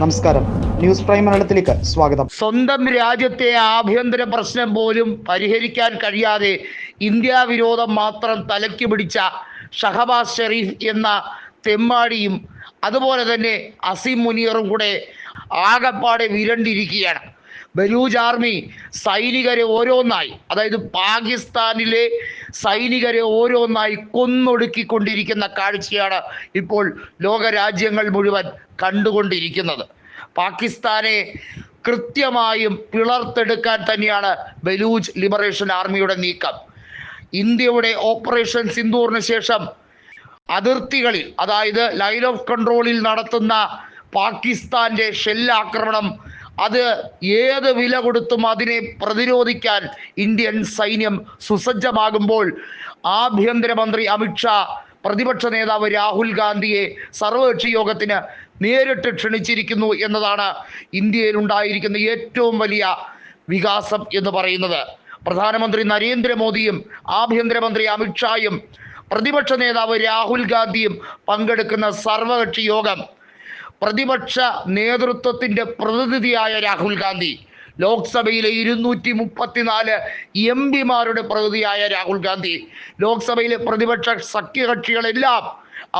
നമസ്കാരം. News prime മലയാളത്തിലേക്ക് സ്വാഗതം. സ്വന്തം രാജ്യത്തെ ആഭ്യന്തര പ്രശ്നം പോലും പരിഹരിക്കാൻ കഴിയാതെ ഇന്ത്യ വിരോധം മാത്രം തലയ്ക്ക് പിടിച്ച ഷഹബാസ് ഷെരീഫ് എന്ന തെമ്മാടിയും അതുപോലെ തന്നെ അസീം മുനീറും കൂടെ ആകപ്പാടെ വിരണ്ടിരിക്കുകയാണ്. ബലൂജ് ആർമി സൈനികരെ ഓരോന്നായി അതായത് പാകിസ്ഥാനിലെ സൈനികരെ ഓരോന്നായി കൊന്നൊടുക്കിക്കൊണ്ടിരിക്കുന്ന കാഴ്ചയാണ് ഇപ്പോൾ ലോകരാജ്യങ്ങൾ മുഴുവൻ കണ്ടുകൊണ്ടിരിക്കുന്നത്. പാകിസ്ഥാനെ കൃത്യമായും പിളർത്തെടുക്കാൻ തന്നെയാണ് ബലൂജ് ലിബറേഷൻ ആർമിയുടെ നീക്കം. ഇന്ത്യയുടെ ഓപ്പറേഷൻ സിന്ദൂറിന് ശേഷം അതിർത്തികളിൽ അതായത് ലൈൻ ഓഫ് കൺട്രോളിൽ നടത്തുന്ന പാകിസ്ഥാന്റെ ഷെല്ലാക്രമണം അത് ഏത് വില കൊടുത്തും അതിനെ പ്രതിരോധിക്കാൻ ഇന്ത്യൻ സൈന്യം സുസജ്ജമാകുമ്പോൾ ആഭ്യന്തരമന്ത്രി അമിത്ഷാ പ്രതിപക്ഷ നേതാവ് രാഹുൽ ഗാന്ധിയെ സർവകക്ഷി യോഗത്തിന് നേരിട്ട് ക്ഷണിച്ചിരിക്കുന്നു എന്നതാണ് ഇന്ത്യയിൽ ഉണ്ടായിരിക്കുന്ന ഏറ്റവും വലിയ വികാസം എന്ന് പറയുന്നത്. പ്രധാനമന്ത്രി നരേന്ദ്രമോദിയും ആഭ്യന്തരമന്ത്രി അമിത്ഷായും പ്രതിപക്ഷ നേതാവ് രാഹുൽ ഗാന്ധിയും പങ്കെടുക്കുന്ന സർവകക്ഷി യോഗം പ്രതിപക്ഷ നേതൃത്വത്തിന്റെ പ്രതിനിധിയായ രാഹുൽ ഗാന്ധി. ലോക്സഭയിലെ ഇരുന്നൂറ്റി മുപ്പത്തിനാല് എം പിമാരുടെ പ്രതിനിധിയായ രാഹുൽ ഗാന്ധി. ലോക്സഭയിലെ പ്രതിപക്ഷ സഖ്യകക്ഷികളെല്ലാം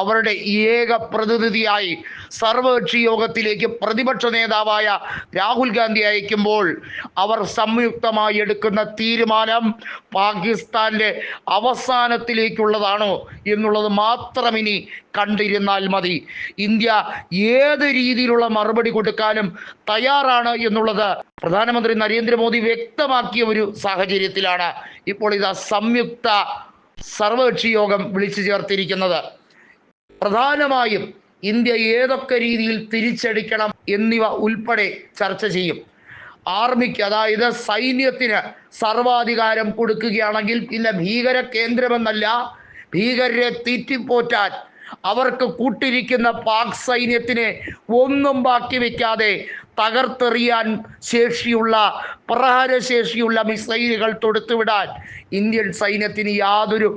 അവരുടെ ഏക പ്രതിനിധിയായി സർവകക്ഷി യോഗത്തിലേക്ക് പ്രതിപക്ഷ നേതാവായ രാഹുൽ ഗാന്ധി അയക്കുമ്പോൾ അവർ സംയുക്തമായി എടുക്കുന്ന തീരുമാനം പാകിസ്ഥാന്റെ അവസാനത്തിലേക്കുള്ളതാണോ എന്നുള്ളത് മാത്രം ഇനി കണ്ടിരുന്നാൽ മതി. ഇന്ത്യ ഏത് രീതിയിലുള്ള മറുപടി കൊടുക്കാനും തയ്യാറാണ് എന്നുള്ളത് പ്രധാനമന്ത്രി നരേന്ദ്രമോദി വ്യക്തമാക്കിയ ഒരു സാഹചര്യത്തിലാണ് ഇപ്പോൾ ഇതാ സംയുക്ത സർവകക്ഷി യോഗം വിളിച്ചു ചേർത്തിരിക്കുന്നത്. പ്രധാനമായും ഇന്ത്യ ഏതൊക്കെ രീതിയിൽ തിരിച്ചടിക്കണം എന്നിവ ഉൾപ്പെടെ ചർച്ച ചെയ്യും. ആർമിക്ക് അതായത് സൈന്യത്തിന് സർവാധികാരം കൊടുക്കുകയാണെങ്കിൽ പിന്നെ ഭീകര കേന്ദ്രമെന്നല്ല ഭീകരരെ തീറ്റിപ്പോറ്റാൻ അവർക്ക് കൂട്ടിരിക്കുന്ന പാക് സൈന്യത്തിനെ ഒന്നും ബാക്കി വെക്കാതെ തകർത്തെറിയാൻ ശേഷിയുള്ള പ്രഹാരശേഷിയുള്ള മിസൈലുകൾ തൊടുത്തുവിടാൻ ഇന്ത്യൻ സൈന്യത്തിന് യാതൊരു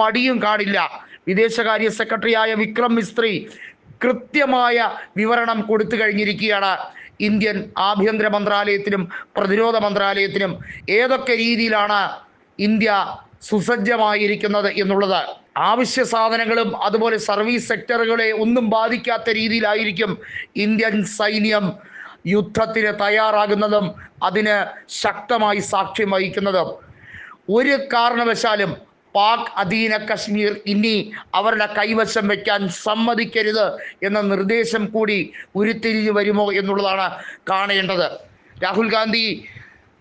മടിയും കാണില്ല. വിദേശകാര്യ സെക്രട്ടറിയായ വിക്രം മിസ്ത്രി കൃത്യമായ വിവരണം കൊടുത്തു കഴിഞ്ഞിരിക്കുകയാണ്. ഇന്ത്യൻ ആഭ്യന്തര മന്ത്രാലയത്തിനും പ്രതിരോധ മന്ത്രാലയത്തിനും ഏതൊക്കെ രീതിയിലാണ് ഇന്ത്യ സുസജ്ജമായിരിക്കുന്നത് എന്നുള്ളത്. ആവശ്യ സാധനങ്ങളും അതുപോലെ സർവീസ് സെക്ടറുകളെ ഒന്നും ബാധിക്കാത്ത രീതിയിലായിരിക്കും ഇന്ത്യൻ സൈന്യം യുദ്ധത്തിന് തയ്യാറാകുന്നതും അതിന് ശക്തമായി സാക്ഷ്യം വഹിക്കുന്നതും. ഒരു കാരണവശാലും പാക് അധീന കശ്മീർ ഇനി അവരുടെ കൈവശം വയ്ക്കാൻ സമ്മതിക്കരുത് എന്ന നിർദ്ദേശം കൂടി ഉരുത്തിരിഞ്ഞു വരുമോ എന്നുള്ളതാണ് കാണേണ്ടത്. രാഹുൽ ഗാന്ധി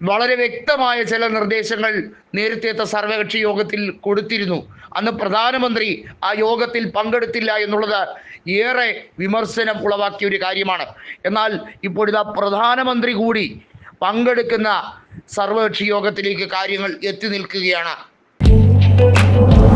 വളരെ വ്യക്തമായ ചില നിർദ്ദേശങ്ങൾ നേരത്തെ സർവകക്ഷി യോഗത്തിൽ കൊടുത്തിരുന്നു. അന്ന് പ്രധാനമന്ത്രി ആ യോഗത്തിൽ പങ്കെടുത്തില്ല എന്നുള്ളത് ഏറെ വിമർശനം ഉളവാക്കിയ ഒരു കാര്യമാണ്. എന്നാൽ ഇപ്പോഴിതാ പ്രധാനമന്ത്രി കൂടി പങ്കെടുക്കുന്ന സർവകക്ഷി യോഗത്തിലേക്ക് കാര്യങ്ങൾ എത്തി നിൽക്കുകയാണ്. Thank you.